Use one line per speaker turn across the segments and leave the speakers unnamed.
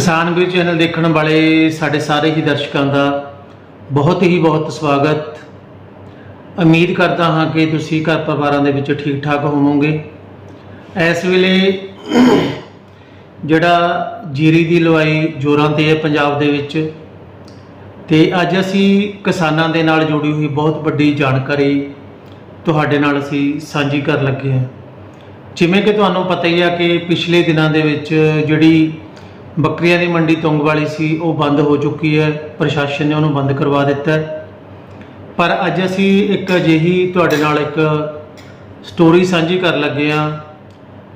ਕਿਸਾਨ ਵੀਰ ਚੈਨਲ ਦੇਖਣ ਵਾਲੇ ਸਾਡੇ ਸਾਰੇ ਹੀ ਦਰਸ਼ਕਾਂ ਦਾ ਬਹੁਤ ਹੀ ਬਹੁਤ ਸਵਾਗਤ। ਉਮੀਦ ਕਰਦਾ ਹਾਂ ਕਿ ਤੁਸੀਂ ਘਰ ਪਰਿਵਾਰਾਂ ਦੇ ਵਿੱਚ ਠੀਕ ਠਾਕ ਹੋਵੋਗੇ। ਇਸ ਵੇਲੇ ਜਿਹੜਾ ਜੀਰੀ ਦੀ ਲਵਾਈ ਜੋਰਾਂ ਤੇ ਹੈ ਪੰਜਾਬ ਦੇ ਵਿੱਚ ਤੇ ਅੱਜ ਅਸੀਂ ਕਿਸਾਨਾਂ ਦੇ ਨਾਲ ਜੁੜੀ ਹੋਈ ਬਹੁਤ ਵੱਡੀ ਜਾਣਕਾਰੀ ਤੁਹਾਡੇ ਨਾਲ ਅਸੀਂ ਸਾਂਝੀ ਕਰਨ ਲੱਗੇ ਹਾਂ। ਜਿਵੇਂ ਕਿ ਤੁਹਾਨੂੰ ਪਤਾ ਹੀ ਆ ਕਿ ਪਿਛਲੇ ਦਿਨਾਂ ਦੇ ਵਿੱਚ ਜਿਹੜੀ ਬੱਕਰੀਆਂ ਦੀ ਮੰਡੀ ਤੁੰਗ ਵਾਲੀ ਸੀ, ਉਹ ਬੰਦ ਹੋ ਚੁੱਕੀ ਹੈ, ਪ੍ਰਸ਼ਾਸਨ ਨੇ ਉਹਨੂੰ ਬੰਦ ਕਰਵਾ ਦਿੱਤਾ ਹੈ। ਪਰ ਅੱਜ ਅਸੀਂ ਇੱਕ ਅਜਿਹੀ ਤੁਹਾਡੇ ਨਾਲ ਇੱਕ ਸਟੋਰੀ ਸਾਂਝੀ ਕਰਨ ਲੱਗੇ ਆ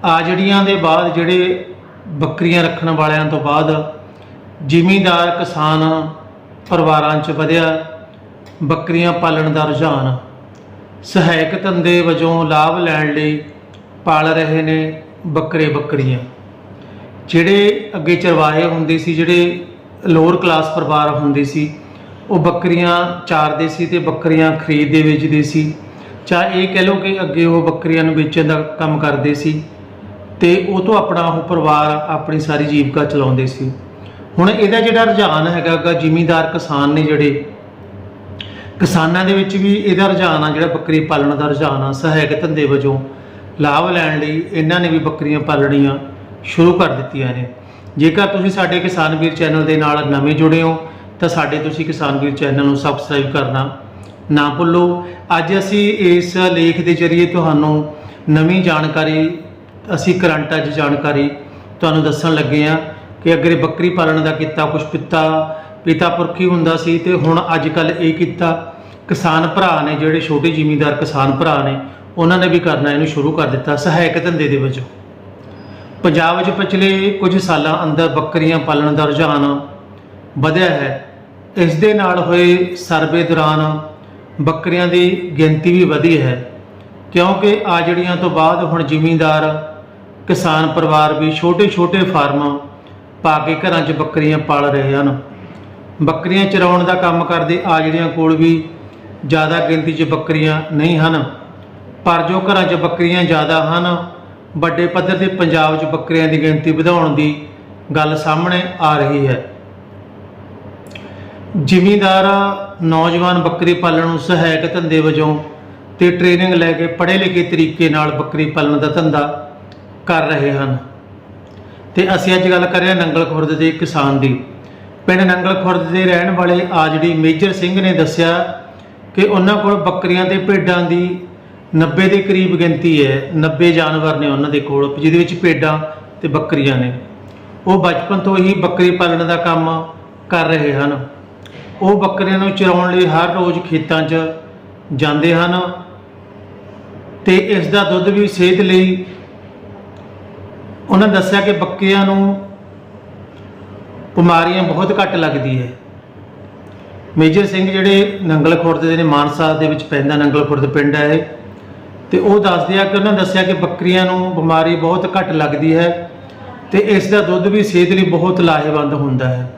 ਆ ਜੜੀਆਂ ਦੇ ਬਾਅਦ ਜਿਹੜੇ ਬੱਕਰੀਆਂ ਰੱਖਣ ਵਾਲਿਆਂ ਤੋਂ ਬਾਅਦ ਜ਼ਿਮੀਂਦਾਰ ਕਿਸਾਨ ਪਰਿਵਾਰਾਂ 'ਚ ਵਧਿਆ, ਬੱਕਰੀਆਂ ਪਾਲਣ ਦਾ ਰੁਝਾਨ, ਸਹਾਇਕ ਧੰਦੇ ਵਜੋਂ ਲਾਭ ਲੈਣ ਲਈ ਪਾਲ ਰਹੇ ਨੇ ਬੱਕਰੇ ਬੱਕਰੀਆਂ। ਜਿਹੜੇ ਅੱਗੇ ਚਰਵਾਹੇ ਹੁੰਦੇ ਸੀ, ਜਿਹੜੇ ਲੋਅਰ ਕਲਾਸ ਪਰਿਵਾਰ ਹੁੰਦੇ ਸੀ, ਉਹ ਬੱਕਰੀਆਂ ਚਾਰਦੇ ਸੀ ਤੇ ਬੱਕਰੀਆਂ ਖਰੀਦਦੇ, ਵੇਚਦੇ ਸੀ। ਚਾਹੇ ਇਹ ਕਹਿ ਲਓ ਕਿ ਅੱਗੇ ਉਹ ਬੱਕਰੀਆਂ ਨੂੰ ਵੇਚਣ ਦਾ ਕੰਮ ਕਰਦੇ ਸੀ ਤੇ ਉਹ ਤੋਂ ਆਪਣਾ ਉਹ ਪਰਿਵਾਰ ਆਪਣੀ ਸਾਰੀ ਜੀਵਿਕਾ ਚਲਾਉਂਦੇ ਸੀ। ਹੁਣ ਇਹਦਾ ਜਿਹੜਾ ਰੁਝਾਨ ਹੈਗਾ ਗਾ, ਜ਼ਿਮੀਂਦਾਰ ਕਿਸਾਨ ਨੇ ਜਿਹੜੇ, ਕਿਸਾਨਾਂ ਦੇ ਵਿੱਚ ਵੀ ਇਹਦਾ ਰੁਝਾਨ ਆ, ਜਿਹੜਾ ਬੱਕਰੀ ਪਾਲਣ ਦਾ ਰੁਝਾਨ ਆ, ਸਹਾਇਕ ਧੰਦੇ ਵਜੋਂ ਲਾਭ ਲੈਣ ਲਈ ਇਹਨਾਂ ਨੇ ਵੀ ਬੱਕਰੀਆਂ ਪਾਲਣੀਆਂ। ਸ਼ੁਰੂ ਕਰ ਦਿੱਤੀਆਂ ਨੇ। ਜੇਕਰ ਤੁਸੀਂ ਸਾਡੇ ਕਿਸਾਨ ਵੀਰ ਚੈਨਲ ਦੇ ਨਾਲ ਨਵੇਂ ਜੁੜੇ ਹੋ, ਤਾਂ ਸਾਡੇ ਤੁਸੀਂ ਕਿਸਾਨ ਵੀਰ ਚੈਨਲ ਨੂੰ ਸਬਸਕ੍ਰਾਈਬ ਕਰਨਾ ਨਾ ਭੁੱਲੋ। ਅੱਜ ਅਸੀਂ ਇਸ ਲੇਖ ਦੇ ਜ਼ਰੀਏ ਤੁਹਾਨੂੰ ਨਵੀਂ ਜਾਣਕਾਰੀ, ਅਸੀਂ ਕਰੰਟ ਅੱਜ ਜਾਣਕਾਰੀ ਤੁਹਾਨੂੰ ਦੱਸਣ ਲੱਗੇ ਆ ਕਿ ਅਗਰ ਬੱਕਰੀ ਪਾਲਣ ਦਾ ਕਿੱਤਾ, ਕੁਛ ਪਿੱਤਾ, ਪਿਤਾ ਪੁਰਖੀ ਹੁੰਦਾ ਸੀ ਤੇ ਹੁਣ ਅੱਜ ਕੱਲ ਇਹ ਕੀਤਾ। ਕਿਸਾਨ ਭਰਾ ਨੇ, ਜਿਹੜੇ ਛੋਟੇ ਜ਼ਿਮੀਂਦਾਰ ਕਿਸਾਨ ਭਰਾ ਨੇ, ਉਹਨਾਂ ਨੇ ਵੀ ਕਰਨਾ, ਇਹਨੂੰ ਸ਼ੁਰੂ ਕਰ ਦਿੱਤਾ ਸਹਾਇਕ ਧੰਦੇ ਦੇ ਵਜੋਂ। ਪੰਜਾਬ ਵਿੱਚ ਪਿਛਲੇ ਕੁਝ ਸਾਲਾਂ ਅੰਦਰ ਬੱਕਰੀਆਂ ਪਾਲਣ ਦਾ ਰੁਝਾਨ ਵਧਿਆ ਹੈ। ਇਸ ਦੇ ਨਾਲ ਹੋਏ ਸਰਵੇ ਦੌਰਾਨ ਬੱਕਰੀਆਂ ਦੀ ਗਿਣਤੀ ਵੀ ਵਧੀ ਹੈ, ਕਿਉਂਕਿ ਆਜੜੀਆਂ ਤੋਂ ਬਾਅਦ ਹੁਣ ਜ਼ਿਮੀਂਦਾਰ, ਕਿਸਾਨ ਪਰਿਵਾਰ ਵੀ ਛੋਟੇ-ਛੋਟੇ ਫਾਰਮ ਪਾ ਕੇ ਘਰਾਂ 'ਚ ਬੱਕਰੀਆਂ ਪਾਲ ਰਹੇ ਹਨ। ਬੱਕਰੀਆਂ ਚਰਾਉਣ ਦਾ ਕੰਮ ਕਰਦੇ ਆ ਜਿਹੜੀਆਂ ਕੋਲ ਵੀ ਜ਼ਿਆਦਾ ਗਿਣਤੀ 'ਚ ਬੱਕਰੀਆਂ ਨਹੀਂ ਹਨ, ਪਰ ਜੋ ਘਰਾਂ 'ਚ ਬੱਕਰੀਆਂ ਜ਼ਿਆਦਾ ਹਨ ਵੱਡੇ ਪੱਧਰ ਤੇ ਪੰਜਾਬ 'ਚ ਬੱਕਰੀਆਂ ਦੀ ਗਿਣਤੀ ਵਧਾਉਣ ਦੀ ਗੱਲ ਸਾਹਮਣੇ ਆ ਰਹੀ ਹੈ। ਜ਼ਿਮੀਂਦਾਰ, ਨੌਜਵਾਨ ਬੱਕਰੀ ਪਾਲਣ ਨੂੰ ਸਹਾਇਕ ਧੰਦੇ ਵਜੋਂ ਤੇ ਟ੍ਰੇਨਿੰਗ ਲੈ ਕੇ ਪੜ੍ਹੇ ਲਿਖੇ ਤਰੀਕੇ ਨਾਲ ਬੱਕਰੀ ਪਾਲਣ ਦਾ ਧੰਦਾ ਕਰ ਰਹੇ ਹਨ। ਤੇ ਅਸੀਂ ਅੱਜ ਗੱਲ ਕਰ ਰਹੇ ਹਾਂ ਨੰਗਲ ਖੁਰਦ ਦੇ ਕਿਸਾਨ ਦੀ। ਪਿੰਡ ਨੰਗਲ ਖੁਰਦ ਦੇ ਰਹਿਣ ਵਾਲੇ ਆ ਜਿਹੜੀ ਮੇਜਰ ਸਿੰਘ ਨੇ ਦੱਸਿਆ ਕਿ ਉਹਨਾਂ ਕੋਲ ਬੱਕਰੀਆਂ ਤੇ ਭੇਡਾਂ ਦੀ 90 ਦੇ ਕਰੀਬ ਗਿਣਤੀ ਹੈ 90 ਜਾਨਵਰ ਨੇ ਉਹਨਾਂ ਦੇ ਕੋਲ, ਜਿਹਦੇ ਵਿੱਚ ਭੇਡਾਂ ਤੇ ਬੱਕਰੀਆਂ ਨੇ। ਉਹ ਬਚਪਨ ਤੋਂ ਹੀ ਬੱਕਰੀ ਪਾਲਣ ਦਾ ਕੰਮ ਕਰ ਰਹੇ ਹਨ। ਉਹ ਬੱਕਰੀਆਂ ਨੂੰ ਚਰਾਉਣ ਲਈ ਹਰ ਰੋਜ਼ ਖੇਤਾਂ 'ਚ ਜਾਂਦੇ ਹਨ ਤੇ ਇਸ ਦਾ ਦੁੱਧ ਵੀ ਸਿਹਤ ਲਈ ਉਹਨਾਂ ਦੱਸਿਆ ਕਿ ਬੱਕਰੀਆਂ ਨੂੰ ਬਿਮਾਰੀਆਂ ਬਹੁਤ ਘੱਟ ਲੱਗਦੀ ਹੈ। ਮੇਜਰ ਸਿੰਘ ਜਿਹੜੇ ਨੰਗਲ ਖੁਰਦ ਦੇ ਨੇ, ਮਾਨਸਾ ਦੇ ਵਿੱਚ ਪੈਂਦਾ ਨੰਗਲ ਖੁਰਦ ਪਿੰਡ ਹੈ ਇਹ। ਤੇ ਉਹ ਦੱਸਦੇ ਆ ਕਿ ਉਹਨਾਂ ਦੱਸਿਆ ਕਿ ਬੱਕਰੀਆਂ ਨੂੰ ਬਿਮਾਰੀ ਬਹੁਤ ਘੱਟ ਲੱਗਦੀ ਹੈ ਤੇ ਇਸ ਦਾ ਦੁੱਧ ਵੀ ਸਿਹਤ ਲਈ ਬਹੁਤ ਲਾਹੇਵੰਦ ਹੁੰਦਾ ਹੈ।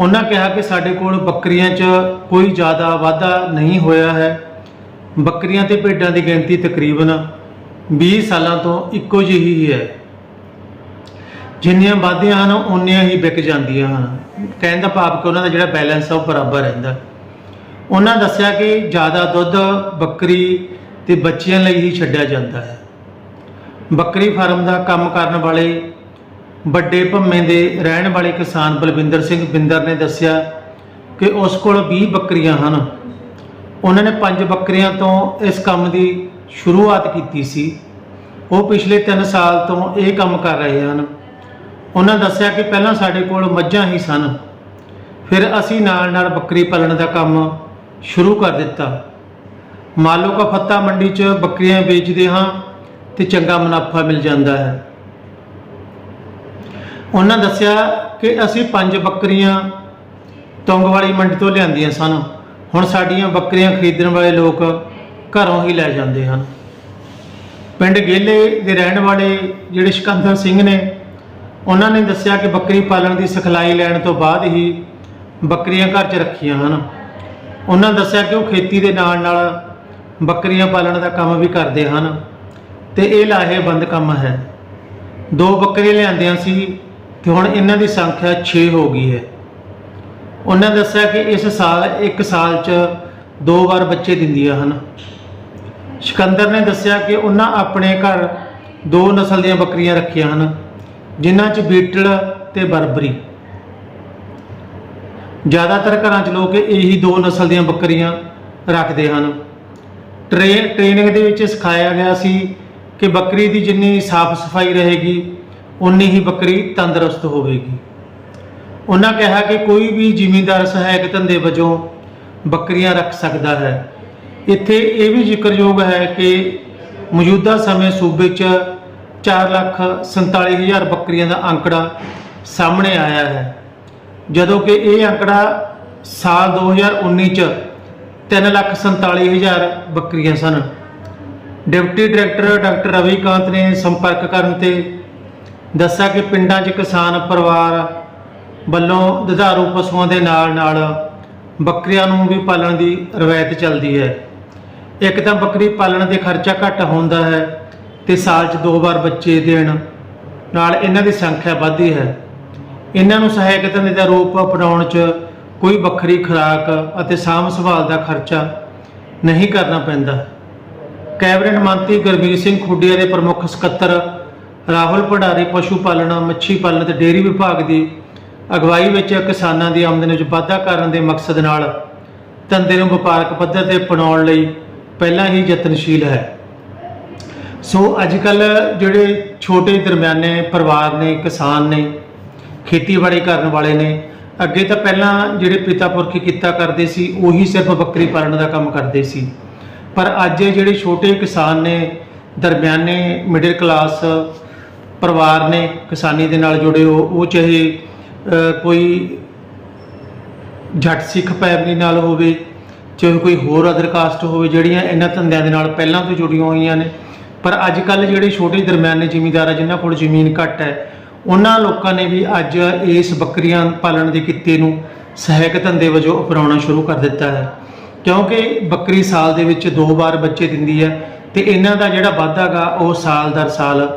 ਉਹਨਾਂ ਕਿਹਾ ਕਿ ਸਾਡੇ ਕੋਲ ਬੱਕਰੀਆਂ 'ਚ ਕੋਈ ਜ਼ਿਆਦਾ ਵਾਧਾ ਨਹੀਂ ਹੋਇਆ ਹੈ। ਬੱਕਰੀਆਂ ਤੇ ਭੇਡਾਂ ਦੀ ਗਿਣਤੀ ਤਕਰੀਬਨ 20 ਸਾਲਾਂ ਤੋਂ ਇੱਕੋ ਜਿਹੀ ਹੀ ਹੈ। ਜਿੰਨੀਆਂ ਵਾਧੀਆਂ ਹਨ ਉਨੀਆਂ ਹੀ ਵਿਕ ਜਾਂਦੀਆਂ ਹਨ। ਕਹਿਣ ਦਾ ਭਾਵ ਕਿ ਉਹਨਾਂ ਦਾ ਜਿਹੜਾ ਬੈਲੈਂਸ ਆ, ਉਹ ਬਰਾਬਰ ਰਹਿੰਦਾ। ਉਹਨਾਂ ਦੱਸਿਆ ਕਿ ਜ਼ਿਆਦਾ ਦੁੱਧ ਬੱਕਰੀ ਤੇ ਬੱਚਿਆਂ ਲਈ ਹੀ ਛੱਡਿਆ ਜਾਂਦਾ ਹੈ। ਬੱਕਰੀ ਫਾਰਮ ਦਾ ਕੰਮ ਕਰਨ ਵਾਲੇ, ਵੱਡੇ ਭੰਮੇ ਦੇ ਰਹਿਣ ਵਾਲੇ ਕਿਸਾਨ ਬਲਵਿੰਦਰ ਸਿੰਘ ਬਿੰਦਰ ਨੇ ਦੱਸਿਆ ਕਿ ਉਸ ਕੋਲ 20 ਬੱਕਰੀਆਂ ਹਨ। ਉਹਨਾਂ ਨੇ ਪੰਜ ਬੱਕਰੀਆਂ ਤੋਂ ਇਸ ਕੰਮ ਦੀ ਸ਼ੁਰੂਆਤ ਕੀਤੀ ਸੀ। ਉਹ ਪਿਛਲੇ 3 ਸਾਲ ਤੋਂ ਇਹ ਕੰਮ ਕਰ ਰਹੇ ਹਨ। ਉਹਨਾਂ ਦੱਸਿਆ ਕਿ ਪਹਿਲਾਂ ਸਾਡੇ ਕੋਲ ਮੱਝਾਂ ਹੀ ਸਨ। ਫਿਰ ਅਸੀਂ ਨਾਲ ਨਾਲ ਬੱਕਰੀ ਪਾਲਣ ਦਾ ਕੰਮ ਸ਼ੁਰੂ ਕਰ ਦਿੱਤਾ। ਮਾਲੋ ਕਾ ਫੱਤਾ ਮੰਡੀ 'ਚ ਬੱਕਰੀਆਂ ਵੇਚਦੇ ਹਾਂ ਤੇ ਚੰਗਾ ਮੁਨਾਫਾ ਮਿਲ ਜਾਂਦਾ ਹੈ। ਉਹਨਾਂ ਦੱਸਿਆ ਕਿ ਅਸੀਂ ਪੰਜ ਬੱਕਰੀਆਂ ਤੁੰਗ ਵਾਲੀ ਮੰਡੀ ਤੋਂ ਲਿਆਂਦੀਆਂ ਸਨ। ਹੁਣ ਸਾਡੀਆਂ ਬੱਕਰੀਆਂ ਖਰੀਦਣ ਵਾਲੇ ਲੋਕ ਘਰੋਂ ਹੀ ਲੈ ਜਾਂਦੇ ਹਨ। ਪਿੰਡ ਗੇਲੇ ਦੇ ਰਹਿਣ ਵਾਲੇ ਜਿਹੜੇ ਸਿਕੰਦਰ ਸਿੰਘ ਨੇ, ਉਹਨਾਂ ਨੇ ਦੱਸਿਆ ਕਿ ਬੱਕਰੀ ਪਾਲਣ ਦੀ ਸਿਖਲਾਈ ਲੈਣ ਤੋਂ ਬਾਅਦ ਹੀ ਬੱਕਰੀਆਂ ਘਰ 'ਚ ਰੱਖੀਆਂ ਹਨ। ਉਹਨਾਂ ਦੱਸਿਆ ਕਿ ਉਹ ਖੇਤੀ ਦੇ ਨਾਲ ਨਾਲ ਬੱਕਰੀਆਂ ਪਾਲਣ ਦਾ ਕੰਮ ਵੀ ਕਰਦੇ ਹਨ ਤੇ ਇਹ ਲਾਹੇਵੰਦ ਕੰਮ ਹੈ। ਦੋ ਬੱਕਰੀਆਂ ਲਿਆਂਦੀਆਂ ਸੀ ਤੇ ਹੁਣ ਇਹਨਾਂ ਦੀ ਸੰਖਿਆ 6 ਹੋ ਗਈ ਹੈ। ਉਹਨਾਂ ਦੱਸਿਆ ਕਿ ਇਸ ਸਾਲ, ਇੱਕ ਸਾਲ 'ਚ ਦੋ ਵਾਰ ਬੱਚੇ ਦਿੰਦੀਆਂ ਹਨ। ਸਿਕੰਦਰ ਨੇ ਦੱਸਿਆ ਕਿ ਉਹਨਾਂ ਆਪਣੇ ਘਰ ਦੋ ਨਸਲ ਦੀਆਂ ਬੱਕਰੀਆਂ ਰੱਖੀਆਂ ਹਨ, ਜਿਨ੍ਹਾਂ 'ਚ ਬੀਟਲ ਤੇ ਬਰਬਰੀ। ਜ਼ਿਆਦਾਤਰ ਘਰਾਂ 'ਚ ਲੋਕ ਇਹੀ ਦੋ ਨਸਲ ਦੀਆਂ ਬੱਕਰੀਆਂ ਰੱਖਦੇ ਹਨ। ਟ੍ਰੇ ਟ੍ਰੇਨਿੰਗ ਦੇ ਵਿੱਚ ਸਿਖਾਇਆ ਗਿਆ ਸੀ ਕਿ ਬੱਕਰੀ ਦੀ ਜਿੰਨੀ ਸਾਫ਼ ਸਫ਼ਾਈ ਰਹੇਗੀ ਉਨੀ ਹੀ ਬੱਕਰੀ ਤੰਦਰੁਸਤ ਹੋਵੇਗੀ। ਉਹਨਾਂ ਕਿਹਾ ਕਿ ਕੋਈ ਵੀ ਜ਼ਿਮੀਂਦਾਰ ਸਹਾਇਕ ਧੰਦੇ ਵਜੋਂ ਬੱਕਰੀਆਂ ਰੱਖ ਸਕਦਾ ਹੈ। ਇੱਥੇ ਇਹ ਵੀ ਜ਼ਿਕਰਯੋਗ ਹੈ ਕਿ ਮੌਜੂਦਾ ਸਮੇਂ ਸੂਬੇ 'ਚ 447000 ਬੱਕਰੀਆਂ ਦਾ ਅੰਕੜਾ ਸਾਹਮਣੇ ਆਇਆ ਹੈ। ਜਦੋਂ ਕਿ ਇਹ ਅੰਕੜਾ ਸਾਲ 2019 ਚ 347000 ਬੱਕਰੀਆਂ ਸਨ। ਡਿਪਟੀ ਡਾਇਰੈਕਟਰ ਡਾਕਟਰ ਰਵੀਕਾਂਤ ਨੇ ਸੰਪਰਕ ਕਰਨ ਤੇ ਦੱਸਿਆ ਕਿ ਪਿੰਡਾਂ 'ਚ ਕਿਸਾਨ ਪਰਿਵਾਰ ਵੱਲੋਂ ਦੁਧਾਰੂ ਪਸ਼ੂਆਂ ਦੇ ਨਾਲ-ਨਾਲ ਬੱਕਰੀਆਂ ਨੂੰ ਵੀ ਪਾਲਣ ਦੀ ਰਵਾਇਤ ਚੱਲਦੀ ਹੈ। ਇੱਕ ਤਾਂ ਬੱਕਰੀ ਪਾਲਣ ਦੇ ਖਰਚਾ ਘੱਟ ਹੁੰਦਾ ਹੈ ਤੇ ਸਾਲ 'ਚ ਦੋ ਵਾਰ ਬੱਚੇ ਦੇਣ ਨਾਲ ਇਹਨਾਂ ਦੀ ਸੰਖਿਆ ਵੱਧਦੀ ਹੈ। ਇਹਨਾਂ ਨੂੰ ਸਹਾਇਕ ਧੰਦੇ ਦਾ ਰੂਪ ਅਪਣਾਉਣ 'ਚ ਕੋਈ ਵੱਖਰੀ ਖੁਰਾਕ ਅਤੇ ਸਾਂਭ ਸੰਭਾਲ ਦਾ ਖਰਚਾ ਨਹੀਂ ਕਰਨਾ ਪੈਂਦਾ। ਕੈਬਨਿਟ ਮੰਤਰੀ ਗੁਰਬੀਰ ਸਿੰਘ ਖੁੱਡੀਆ ਦੇ ਪ੍ਰਮੁੱਖ ਸਕੱਤਰ ਰਾਹੁਲ ਭੰਡਾਰੀ, ਪਸ਼ੂ ਪਾਲਣ, ਮੱਛੀ ਪਾਲਣ ਤੇ ਡੇਅਰੀ ਵਿਭਾਗ ਦੀ ਅਗਵਾਈ ਵਿੱਚ ਕਿਸਾਨਾਂ ਦੀ ਆਮਦਨ ਵਿੱਚ ਵਾਧਾ ਕਰਨ ਦੇ ਮਕਸਦ ਨਾਲ ਧੰਦੇ ਨੂੰ ਵਪਾਰਕ ਪੱਧਰ ਤੇ ਅਪਣਾਉਣ ਲਈ ਪਹਿਲਾਂ ਹੀ ਯਤਨਸ਼ੀਲ ਹੈ। ਸੋ ਅੱਜ ਕੱਲ ਜਿਹੜੇ ਛੋਟੇ ਦਰਮਿਆਨੇ ਪਰਿਵਾਰ ਨੇ, ਕਿਸਾਨ ਨੇ, ਖੇਤੀਬਾੜੀ ਕਰਨ ਵਾਲੇ ਨੇ ਅੱਗੇ ਤਾਂ ਪਹਿਲਾਂ ਜਿਹੜੇ ਪਿਤਾ ਪੁਰਖੀ ਕੀਤਾ ਕਰਦੇ ਸੀ, ਉਹੀ ਸਿਰਫ ਬੱਕਰੀ ਪਾਲਣ ਦਾ ਕੰਮ ਕਰਦੇ ਸੀ। ਪਰ ਅੱਜ ਜਿਹੜੇ ਛੋਟੇ ਕਿਸਾਨ ਨੇ, ਦਰਮਿਆਨੇ ਮਿਡਲ ਕਲਾਸ ਪਰਿਵਾਰ ਨੇ, ਕਿਸਾਨੀ ਦੇ ਨਾਲ ਜੁੜੇ ਹੋ, ਉਹ ਚਾਹੇ ਕੋਈ ਜੱਟ ਸਿੱਖ ਫੈਮਿਲੀ ਨਾਲ ਹੋਵੇ, ਚਾਹੇ ਕੋਈ ਹੋਰ ਅਦਰ ਕਾਸਟ ਹੋਵੇ, ਜਿਹੜੀਆਂ ਇਹਨਾਂ ਧੰਦਿਆਂ ਦੇ ਨਾਲ ਪਹਿਲਾਂ ਤੋਂ ਜੁੜੀਆਂ ਹੋਈਆਂ ਨੇ। ਪਰ ਅੱਜ ਕੱਲ ਜਿਹੜੇ ਛੋਟੇ ਦਰਮਿਆਨੇ ਜ਼ਿਮੀਂਦਾਰ ਆ, ਜਿਨ੍ਹਾਂ ਕੋਲ ਜ਼ਮੀਨ ਘੱਟ ਹੈ ਉਹਨਾਂ ਲੋਕਾਂ ਨੇ ਵੀ ਅੱਜ ਇਸ ਬੱਕਰੀਆਂ ਪਾਲਣ ਦੇ ਕਿੱਤੇ ਨੂੰ ਸਹਾਇਕ ਧੰਦੇ ਵਜੋਂ ਅਪਣਾਉਣਾ ਸ਼ੁਰੂ ਕਰ ਦਿੱਤਾ ਹੈ। ਕਿਉਂਕਿ ਬੱਕਰੀ ਸਾਲ ਦੇ ਵਿੱਚ ਦੋ ਵਾਰ ਬੱਚੇ ਦਿੰਦੀ ਹੈ ਤੇ ਇਹਨਾਂ ਦਾ ਜਿਹੜਾ ਵਾਧਾ ਗਾ, ਉਹ ਸਾਲ ਦਰ ਸਾਲ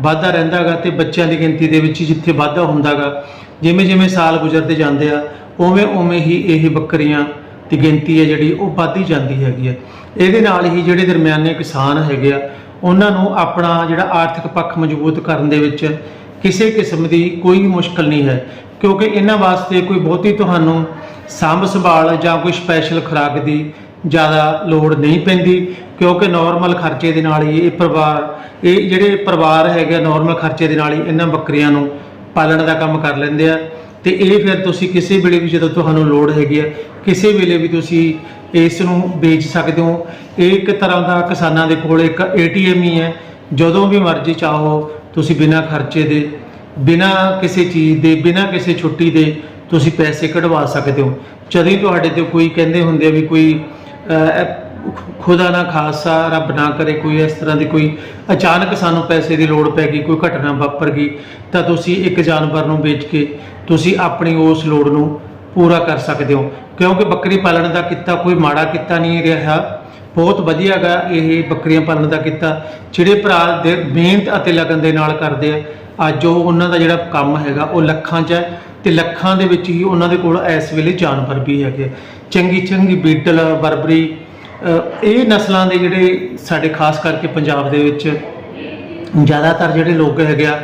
ਵਾਧਾ ਰਹਿੰਦਾ ਗਾ ਤੇ ਬੱਚਿਆਂ ਦੀ ਗਿਣਤੀ ਦੇ ਵਿੱਚ ਜਿੱਥੇ ਵਾਧਾ ਹੁੰਦਾ ਗਾ, ਜਿਵੇਂ ਜਿਵੇਂ ਸਾਲ ਗੁਜ਼ਰਦੇ ਜਾਂਦੇ ਆ, ਉਵੇਂ ਉਵੇਂ ਹੀ ਇਹ ਬੱਕਰੀਆਂ ਦੀ ਗਿਣਤੀ ਹੈ ਜਿਹੜੀ ਉਹ ਵੱਧਦੀ ਜਾਂਦੀ ਹੈਗੀ ਹੈ। ਇਹਦੇ ਨਾਲ ਹੀ ਜਿਹੜੇ ਦਰਮਿਆਨੇ ਕਿਸਾਨ ਹੈਗੇ ਆ, ਉਹਨਾਂ ਨੂੰ ਆਪਣਾ ਜਿਹੜਾ ਆਰਥਿਕ ਪੱਖ ਮਜ਼ਬੂਤ ਕਰਨ ਦੇ ਵਿੱਚ ਕਿਸੇ ਕਿਸਮ ਦੀ ਕੋਈ ਮੁਸ਼ਕਲ ਨਹੀਂ ਹੈ, ਕਿਉਂਕਿ ਇਹਨਾਂ ਵਾਸਤੇ ਕੋਈ ਬਹੁਤੀ ਤੁਹਾਨੂੰ ਸਾਂਭ ਸੰਭਾਲ ਜਾਂ ਕੋਈ ਸਪੈਸ਼ਲ ਖੁਰਾਕ ਦੀ ਜ਼ਿਆਦਾ ਲੋੜ ਨਹੀਂ ਪੈਂਦੀ, ਕਿਉਂਕਿ ਨਾਰਮਲ ਖਰਚੇ ਦੇ ਨਾਲ ਹੀ ਇਹ ਪਰਿਵਾਰ, ਇਹ ਜਿਹੜੇ ਪਰਿਵਾਰ ਹੈਗੇ ਨਾਰਮਲ ਖਰਚੇ ਦੇ ਨਾਲ ਹੀ ਇਹਨਾਂ ਬੱਕਰੀਆਂ ਨੂੰ ਪਾਲਣ ਦਾ ਕੰਮ ਕਰ ਲੈਂਦੇ ਆ। ਤੇ ਇਹ ਫਿਰ ਤੁਸੀਂ ਕਿਸੇ ਵੇਲੇ ਵੀ ਜਦੋਂ ਤੁਹਾਨੂੰ ਲੋੜ ਹੈਗੀ ਆ, ਕਿਸੇ ਵੇਲੇ ਵੀ ਤੁਸੀਂ ਇਸ ਨੂੰ ਵੇਚ ਸਕਦੇ ਹੋ। ਇਹ ਇੱਕ ਤਰ੍ਹਾਂ ਦਾ ਕਿਸਾਨਾਂ ਦੇ ਕੋਲ ਇੱਕ ਏਟੀਐਮ ਹੀ ਹੈ। ਜਦੋਂ ਵੀ ਮਰਜ਼ੀ ਚਾਹੋ ਤੁਸੀਂ ਬਿਨਾਂ ਖਰਚੇ ਦੇ, ਬਿਨਾਂ ਕਿਸੇ ਚੀਜ਼ ਦੇ, ਬਿਨਾਂ ਕਿਸੇ ਛੁੱਟੀ ਦੇ ਤੁਸੀਂ ਪੈਸੇ ਕਢਵਾ ਸਕਦੇ ਹੋ। ਜਦੋਂ ਤੁਹਾਡੇ ਤੇ ਕੋਈ ਕਹਿੰਦੇ ਹੁੰਦੇ ਆ ਵੀ ਕੋਈ ਖੁਦਾ ਨਾ ਖਾਸਾ, ਰੱਬ ਨਾ ਕਰੇ, ਕੋਈ ਇਸ ਤਰ੍ਹਾਂ ਦੀ ਕੋਈ ਅਚਾਨਕ ਸਾਨੂੰ ਪੈਸੇ ਦੀ ਲੋੜ ਪੈ ਗਈ, ਕੋਈ ਘਟਨਾ ਵਾਪਰ ਗਈ, ਤਾਂ ਤੁਸੀਂ ਇੱਕ ਜਾਨਵਰ ਨੂੰ ਵੇਚ ਕੇ ਤੁਸੀਂ ਆਪਣੀ ਉਸ ਲੋੜ ਨੂੰ ਪੂਰਾ ਕਰ ਸਕਦੇ ਹੋ। ਕਿਉਂਕਿ ਬੱਕਰੀ ਪਾਲਣ ਦਾ ਕਿੱਤਾ ਕੋਈ ਮਾੜਾ ਕਿੱਤਾ ਨਹੀਂ ਰਿਹਾ। ਬਹੁਤ ਵਧੀਆ ਗਾ ਇਹ ਬੱਕਰੀਆਂ ਪਾਲਣ ਦਾ ਕਿੱਤਾ। ਜਿਹੜੇ ਭਰਾ ਦੇ ਮਿਹਨਤ ਅਤੇ ਲਗਨ ਦੇ ਨਾਲ ਕਰਦੇ ਆ, ਅੱਜ ਉਹ ਉਹਨਾਂ ਦਾ ਜਿਹੜਾ ਕੰਮ ਹੈਗਾ, ਉਹ ਲੱਖਾਂ 'ਚ ਹੈ ਤੇ ਲੱਖਾਂ ਦੇ ਵਿੱਚ ਹੀ ਉਹਨਾਂ ਦੇ ਕੋਲ ਇਸ ਵੇਲੇ ਜਾਨਵਰ ਵੀ ਹੈਗੇ ਚੰਗੀ ਚੰਗੀ ਬੀਟਲ ਬਰਬਰੀ ਇਹ ਨਸਲਾਂ ਦੇ ਜਿਹੜੇ ਸਾਡੇ ਖਾਸ ਕਰਕੇ ਪੰਜਾਬ ਦੇ ਵਿੱਚ ਜ਼ਿਆਦਾਤਰ ਜਿਹੜੇ ਲੋਕ ਹੈਗੇ ਆ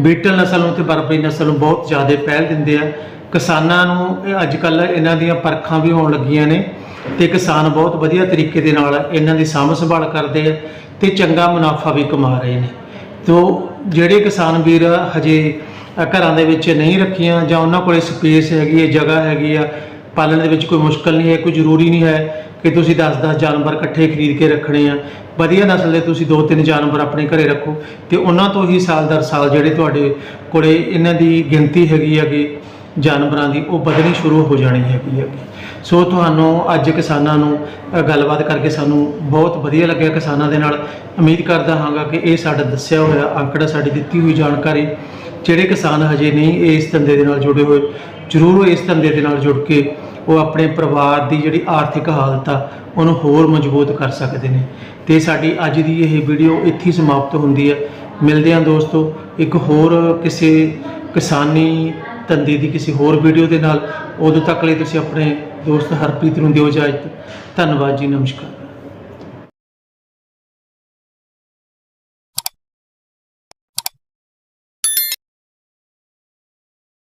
ਬੀਟਲ ਨਸਲ ਨੂੰ ਤੇ ਬਰਬਰੀ ਨਸਲ ਨੂੰ ਬਹੁਤ ਜ਼ਿਆਦਾ ਪਹਿਲ ਦਿੰਦੇ ਆ। ਕਿਸਾਨਾਂ ਨੂੰ ਇਹ ਅੱਜ ਕੱਲ ਇਹਨਾਂ ਦੀਆਂ ਪਰਖਾਂ ਵੀ ਹੋਣ ਲੱਗੀਆਂ ਨੇ। ਤੇ ਕਿਸਾਨ ਬਹੁਤ ਵਧੀਆ ਤਰੀਕੇ ਦੇ ਨਾਲ ਇਹਨਾਂ ਦੀ ਸਾਂਭ ਸੰਭਾਲ ਕਰਦੇ ਆ ਤੇ ਚੰਗਾ ਮੁਨਾਫਾ ਵੀ ਕਮਾ ਰਹੇ ਨੇ। ਤੋ ਜਿਹੜੇ ਕਿਸਾਨ ਵੀਰ ਹਜੇ ਘਰਾਂ ਦੇ ਵਿੱਚ ਨਹੀਂ ਰੱਖੀਆਂ ਜਾਂ ਉਹਨਾਂ ਕੋਲੇ ਸਪੇਸ ਹੈਗੀ ਹੈ, ਜਗ੍ਹਾ ਹੈਗੀ ਆ, ਪਾਲਣ ਦੇ ਵਿੱਚ ਕੋਈ ਮੁਸ਼ਕਲ ਨਹੀਂ ਹੈ, ਕੋਈ ਜ਼ਰੂਰੀ ਨਹੀਂ ਹੈ ਕਿ ਤੁਸੀਂ 10-10 ਜਾਨਵਰ ਇਕੱਠੇ ਖਰੀਦ ਕੇ ਰੱਖਣੇ ਆ। ਵਧੀਆ ਨਸਲ ਦੇ ਤੁਸੀਂ ਦੋ ਤਿੰਨ ਜਾਨਵਰ ਆਪਣੇ ਘਰੇ ਰੱਖੋ ਤੇ ਉਹਨਾਂ ਤੋਂ ਹੀ ਸਾਲ ਦਰ ਸਾਲ ਜਿਹੜੇ ਤੁਹਾਡੇ ਕੋਲੇ ਇਹਨਾਂ ਦੀ ਗਿਣਤੀ ਹੈਗੀ ਹੈਗੀ ਜਾਨਵਰਾਂ ਦੀ ਉਹ ਵਧਣੀ ਸ਼ੁਰੂ ਹੋ ਜਾਣੀ ਹੈਗੀ ਹੈਗੀ। ਸੋ ਤੁਹਾਨੂੰ ਅੱਜ ਕਿਸਾਨਾਂ ਨੂੰ ਗੱਲਬਾਤ ਕਰਕੇ ਸਾਨੂੰ ਬਹੁਤ ਵਧੀਆ ਲੱਗਿਆ ਕਿਸਾਨਾਂ ਦੇ ਨਾਲ। ਉਮੀਦ ਕਰਦਾ ਹਾਂਗਾ ਕਿ ਇਹ ਸਾਡਾ ਦੱਸਿਆ ਹੋਇਆ ਅੰਕੜਾ ਸਾਡੀ ਦਿੱਤੀ ਹੋਈ ਜਾਣਕਾਰੀ, ਜਿਹੜੇ ਕਿਸਾਨ ਹਜੇ ਨਹੀਂ ਇਸ ਧੰਦੇ ਦੇ ਨਾਲ ਜੁੜੇ ਹੋਏ, ਜ਼ਰੂਰ ਇਸ ਧੰਦੇ ਦੇ ਨਾਲ ਜੁੜ ਕੇ ਉਹ ਆਪਣੇ ਪਰਿਵਾਰ ਦੀ ਜਿਹੜੀ ਆਰਥਿਕ ਹਾਲਤ ਆ, ਉਹਨੂੰ ਹੋਰ ਮਜ਼ਬੂਤ ਕਰ ਸਕਦੇ ਨੇ। ਤੇ ਸਾਡੀ ਅੱਜ ਦੀ ਇਹ ਵੀਡੀਓ ਇੱਥੇ ਸਮਾਪਤ ਹੁੰਦੀ ਹੈ ਮਿਲਦੇ ਹਾਂ ਦੋਸਤੋ, ਇੱਕ ਹੋਰ ਕਿਸੇ ਕਿਸਾਨੀ ਧੰਦੇ ਦੀ ਕਿਸੇ ਹੋਰ ਵੀਡੀਓ ਦੇ ਨਾਲ। ਉਦੋਂ ਤੱਕ ਲਈ ਤੁਸੀਂ ਆਪਣੇ ਦੋਸਤ ਹਰਪ੍ਰੀਤ ਨੂੰ ਦਿਓ ਇਜਾਜ਼ਤ। ਧੰਨਵਾਦ ਜੀ ਨਮਸਕਾਰ।